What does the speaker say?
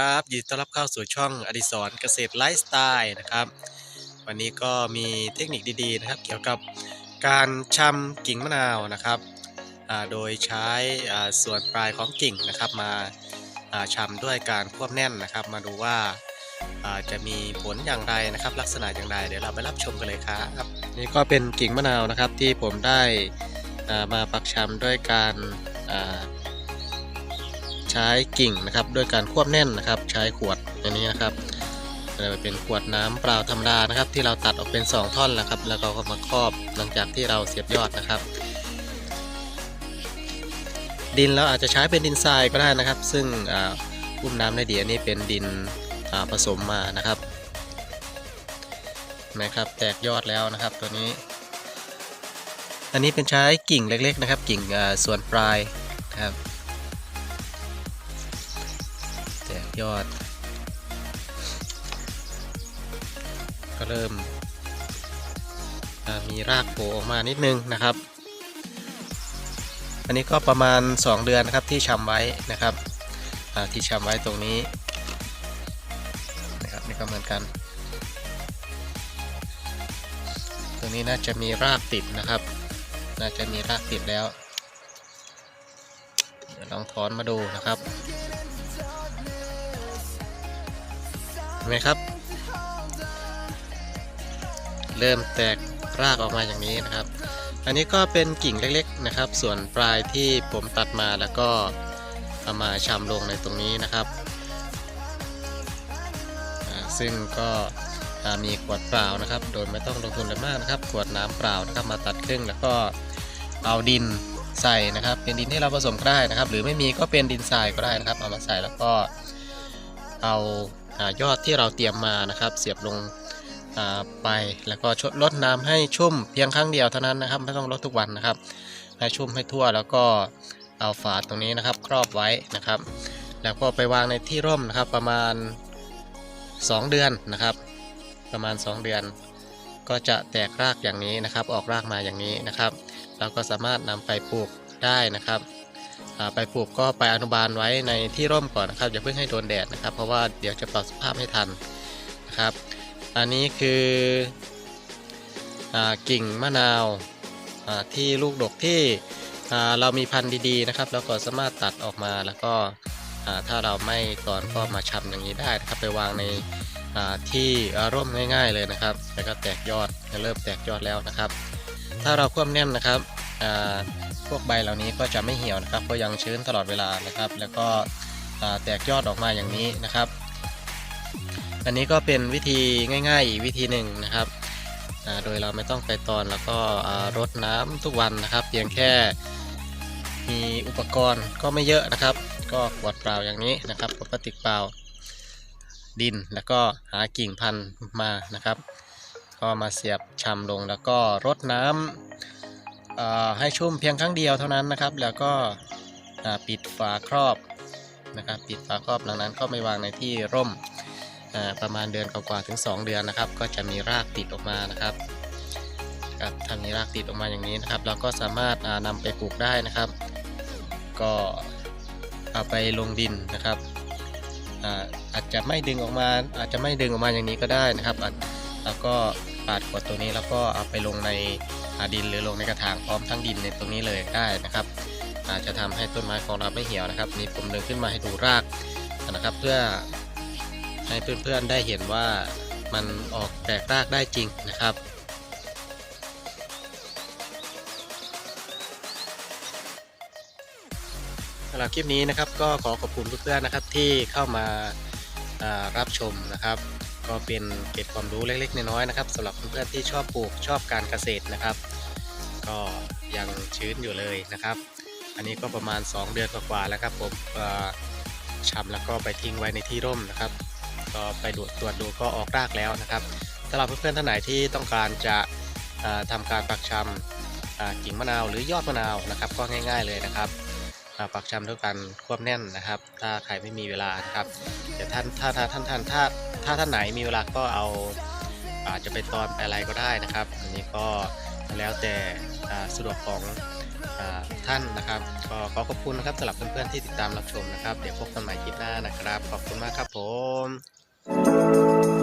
ครับยินดีต้อนรับเข้าสู่ช่องอดิศรเกษตรไลฟ์สไตล์นะครับ วันนี้ก็มีเทคนิคดีๆนะครับ เกี่ยวกับการชำกิ่งมะนาวนะครับโดยใช้ส่วนปลายของกิ่งนะครับมาอ่าด้วยการควบแน่นนะครับ มาดูว่าจะมีผลอย่างไรนะครับ ลักษณะอย่างไรเดี๋ยวเราไปรับชมกันเลยครับนี่ก็เป็นกิ่งมะนาวนะครับที่ผมได้มาปักชำด้วยการ ใช้กิ่งนะครับด้วยการควบแน่นนะครับ ใช้ขวดอันนี้นะครับเอ่อเป็นขวดน้ำเปล่าธรรมดานะครับ ที่เราตัดออกเป็น 2 ท่อนแล้วครับ แล้วก็มาครอบหลังจากที่เราเสียบยอดนะครับ ดินเราอาจจะใช้เป็นดินทรายก็ได้นะครับ ซึ่งอ่าอุ้มน้ำในเดียนี่เป็นดินอ่าผสมมานะครับนะครับ แตกยอดแล้วนะครับตัวนี้ อันนี้เป็นใช้กิ่งเล็กๆนะครับ กิ่งอ่าส่วนปลายนะครับ ยอด ก็เริ่ม มีรากโผล่ออกมานิดนึงนะครับ อันนี้ก็ประมาณ 2 เดือนนะครับที่ชำไว้นะครับที่ชำไว้ตรงนี้นะครับนี่ก็เหมือนกัน ตรงนี้น่าจะมีรากติดนะครับ น่าจะมีรากติดแล้วเดี๋ยวลองถอนมาดูนะครับ ไหมครับ เริ่มแตกรากออกมาอย่างนี้นะครับ อันนี้ก็เป็นกิ่งเล็กๆนะครับ ส่วนปลายที่ผมตัดมาแล้วก็เอามาชำลงในตรงนี้นะครับ ซึ่งก็มีขวดเปล่านะครับ โดยไม่ต้องลงทุนอะไรมากนะครับ ขวดน้ำเปล่านะครับมาตัดครึ่งแล้วก็เอาดินใส่นะครับ เป็นดินที่เราผสมก็ได้นะครับ หรือไม่มีก็เป็นดินทรายก็ได้นะครับ เอามาใส่แล้วก็เอา ยอดที่เราเตรียมมานะครับ เสียบลงไปแล้วก็ชดลดน้ำให้ชุ่มเพียงครั้งเดียวเท่านั้นนะครับ ไม่ต้องลดทุกวันนะครับ ให้ชุ่มให้ทั่วแล้วก็เอาฝาตรงนี้นะครับ ครอบไว้นะครับ แล้วก็ไปวางในที่ร่มนะครับประมาณ 2 เดือนนะครับ ประมาณ 2 เดือน ก็จะแตกรากอย่างนี้นะครับ ออกรากมาอย่างนี้นะครับ เราก็สามารถนำไปปลูกได้นะครับ ไปปลูกก็ไปอนุบาลไว้ในที่ร่มก่อนนะครับอย่าเพิ่งให้โดนแดดนะครับ เพราะว่าเดี๋ยวจะปรับสภาพให้ทันนะครับ อันนี้คืออกิ่งมะนาวที่ลูกดกที่เรามีพันธุ์ดีๆนะครับ แล้วก็สามารถตัดออกมาแล้วก็ถ้าเราไม่ก่อนก็มาชำอย่างนี้ได้นะครับ ไปวางในที่ร่มง่าย ๆเลยนะครับ แล้วก็แตกยอดจะเริ่มแตกยอดแล้วนะครับ ถ้าเราควบแน่นนะครับ พวกใบเหล่านี้ก็จะไม่เหี่ยวนะครับก็ยังชื้นตลอดเวลานะครับ แล้วก็แตกยอดออกมาอย่างนี้นะครับ อันนี้ก็เป็นวิธีง่ายๆอีกวิธีหนึ่งนะครับโดยเราไม่ต้องไปตอนแล้วก็รดน้ำทุกวันนะครับ เพียงแค่มีอุปกรณ์ก็ไม่เยอะนะครับ ก็ขวดเปล่าอย่างนี้นะครับขวดพลาสติกเปล่าดินแล้วก็หากิ่งพันธุ์มานะครับ ก็มาเสียบชำลงแล้วก็รดน้ำอ่า ให้ชุ่มเพียงครั้งเดียวเท่านั้นนะครับ แล้วก็ปิดฝาครอบนะครับ ปิดฝาครอบหลังนั้นก็ไม่วางในที่ร่มประมาณเดือนกว่าๆถึง 2 เดือนนะครับ ก็จะมีรากติดออกมานะครับครับถ้ามีรากติดออกมาอย่างนี้นะครับ เราก็สามารถอ่านำไปปลูกได้นะครับ ก็เอาไปลงดินนะครับอาอาจจะไม่ดึงออกมา อาจจะไม่ดึงออกมาอย่างนี้ก็ได้นะครับอาจแล้วก็ ปาดขวดตัวนี้แล้วก็เอาไปลงในดินหรือลงในกระถางพร้อมทั้งดินในตรงนี้เลยได้นะครับอาจจะทำให้ต้นไม้ของเราไม่เหี่ยวนะครับนี่ผมดึงขึ้นมาให้ดูรากนะครับ เพื่อให้เพื่อนๆได้เห็นว่ามันออกแตกรากได้จริงนะครับสำหรับคลิปนี้นะครับก็ขอขอบคุณเพื่อนๆนะครับที่เข้ามารับชมนะครับ ก็เป็นเกร็ดความรู้เล็ก ๆ น้อยๆนะครับสำหรับเพื่อนๆที่ชอบปลูกชอบการเกษตรนะครับ ก็ยังชื้นอยู่เลยนะครับ อันนี้ก็ประมาณ 2 เดือนกว่าๆแล้วครับผมเอ่อชำแล้วก็ไปทิ้งไว้ในที่ร่มนะครับ ก็ไปดูตรวจดูก็ออกรากแล้วนะครับสำหรับเพื่อนๆท่านไหนที่ต้องการจะอ่าทำการปักชำอ่ากิ่งมะนาวหรือยอดมะนาวนะครับก็ง่าย ๆเลยนะครับปักชำด้วยกันควบแน่นนะครับ ถ้าใครไม่มีเวลานะครับแต่ท่านถ้าถ้านท่านท่านถ้า ถ้าท่านไหนมีเวลาก็เอาอาจจะไปตอนไปอะไรก็ได้นะครับ อันนี้ก็แล้วแต่สะดวกของอท่านนะครับ ก็ขอขอบคุณนะครับสำหรับเพื่อนๆที่ติดตามรับชมนะครับ เดี๋ยวพบกันใหม่คลิปหน้านะครับ ขอบคุณมากครับผม